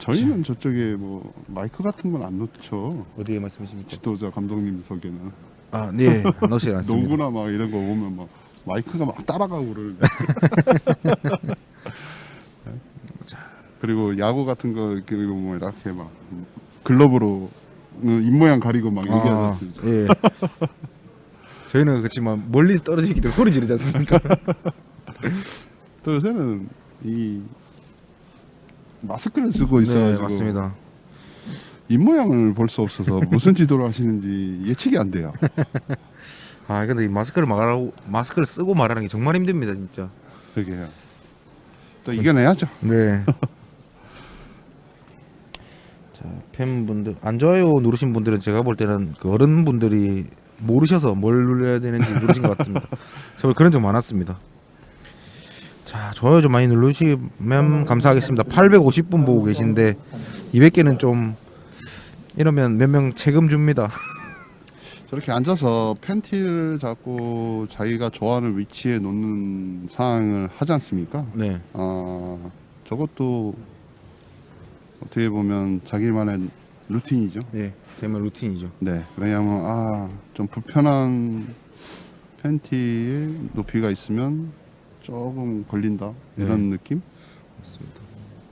저희는 저쪽에 뭐 마이크 같은 건 안 놓죠. 어디에 말씀이십니까? 지도자 감독님 속에는 아, 네. 넣으시지 않습니다. 농구나 막 이런 거 보면 막 마이크가 막 따라가고 그러는데. 그리고 야구 같은 거 이렇게 이렇게 막 글러브로 입 모양 가리고 막 아, 않습니까? 예. 저희는 그렇지만 멀리서 떨어지기 때문에 소리 지르지 않습니까? 또 요새는 이 마스크를 쓰고 네, 있어가지고 맞습니다. 입 모양을 볼 수 없어서 무슨 지도를 하시는지 예측이 안 돼요. 아, 근데 이 마스크를 말하고 마스크를 쓰고 말하는 게 정말 힘듭니다, 진짜. 그러게요. 또 이겨내야죠. 네. 자, 팬분들 안 좋아요 누르신 분들은 제가 볼 때는 그 어른분들이 모르셔서 뭘 눌러야 되는지 모르신 것 같습니다. 정말 그런 적 많았습니다. 자, 좋아요 좀 많이 누르시면 감사하겠습니다. 850분 보고 계신데 200개는 좀 이러면 몇 명 책임 줍니다. 저렇게 앉아서 팬티를 잡고 자기가 좋아하는 위치에 놓는 상황을 하지 않습니까? 네. 아 저것도 어떻게 보면 자기만의 루틴이죠. 네. 되면 루틴이죠. 네, 왜냐하면 아 좀 불편한 팬티의 높이가 있으면 조금 걸린다 이런 느낌. 맞습니다.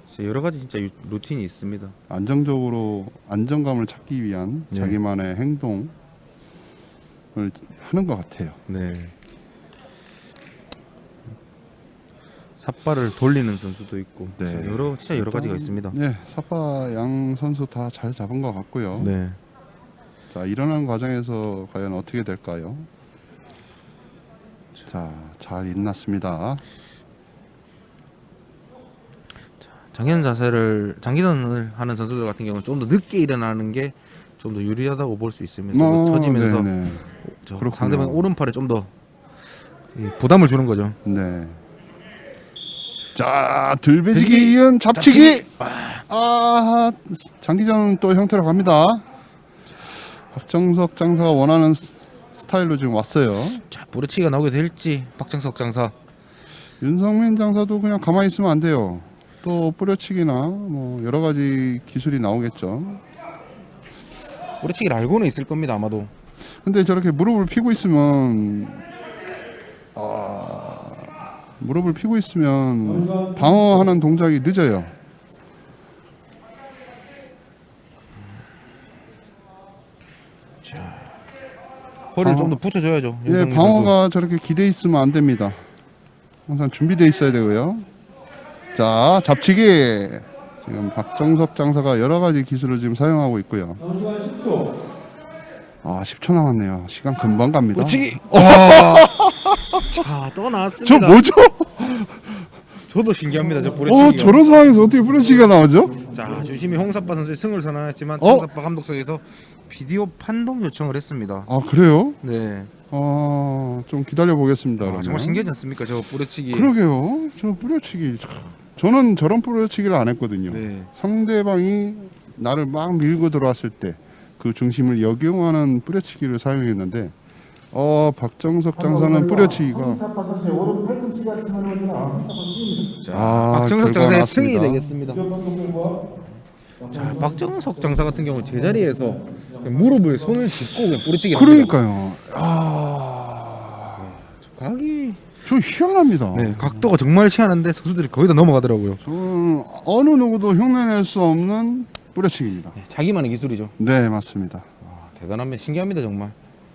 진짜 여러 가지 진짜 유- 루틴이 있습니다. 안정적으로 안정감을 찾기 위한 네. 자기만의 행동을 하는 것 같아요. 네. 삿발을 돌리는 선수도 있고 네. 진짜 여러 진짜 여러 가지가 있습니다. 네, 사파 양 선수 다 잘 잡은 것 같고요. 네. 자, 일어나는 과정에서 과연 어떻게 될까요? 자, 잘 일어났습니다. 장기전 자세를 장기전을 하는 선수들 같은 경우는 좀 더 늦게 일어나는 게 좀 더 유리하다고 볼 수 있습니다. 좀 어, 처지면서 네네. 저. 상대방 오른팔에 좀 더 부담을 주는 거죠. 네. 자, 들배지기 이은 잡치기. 아, 장기전 또 형태로 갑니다. 박정석 장사가 원하는 스- 스타일로 지금 왔어요. 자, 뿌리치기가 나오게 될지 박정석 장사. 윤성민 장사도 그냥 가만히 있으면 안 돼요. 또 뿌려치기나 뭐 여러 가지 기술이 나오겠죠. 뿌리치기를 알고는 있을 겁니다 아마도. 근데 저렇게 무릎을 피고 있으면 아, 무릎을 피고 있으면 방어하는 동작이 늦어요. 방어. 좀더 붙여줘야죠. 예, 선수. 방어가 저렇게 기대 있으면 안 됩니다. 항상 준비돼 있어야 되고요. 자, 잡치기. 지금 박정석 장사가 여러 가지 기술을 지금 사용하고 있고요. 아, 10초 남았네요. 시간 금방 갑니다. 뿌리치기. 와, 자, 또저 나왔습니다. 뭐죠? 저도 신기합니다. 저 어, 뿌리치기가. 저런 상황에서 어떻게 뿌려치기가 나오죠? 자, 주심이 홍사빠 선수의 승을 선언했지만 어? 홍사빠 감독석에서 비디오 판독 요청을 했습니다. 아, 그래요? 네. 아, 좀 기다려 보겠습니다. 아, 정말 신기하지 않습니까? 저 뿌리치기. 그러게요. 저 뿌려치기. 참, 저는 저런 뿌려치기를 안 했거든요. 네. 상대방이 나를 막 밀고 들어왔을 때 그 중심을 역용하는 뿌려치기를 사용했는데 어 박정석 장사는 뿌려치기가. 자, 아, 박정석 장사의 나왔습니다. 승이 되겠습니다. 자, 박정석 장사 같은 경우 제자리에서 그냥 무릎을 손을 짚고 그냥 뿌리치기. 그러니까요. 아, 각이 좀 희한합니다. 네, 각도가 정말 희한한데 선수들이 거의 다 넘어가더라고요. 저는 어느 누구도 흉내낼 수 없는 뿌려치기입니다. 네, 자기만의 기술이죠. 네 맞습니다. 와, 대단합니다. 신기합니다 정말.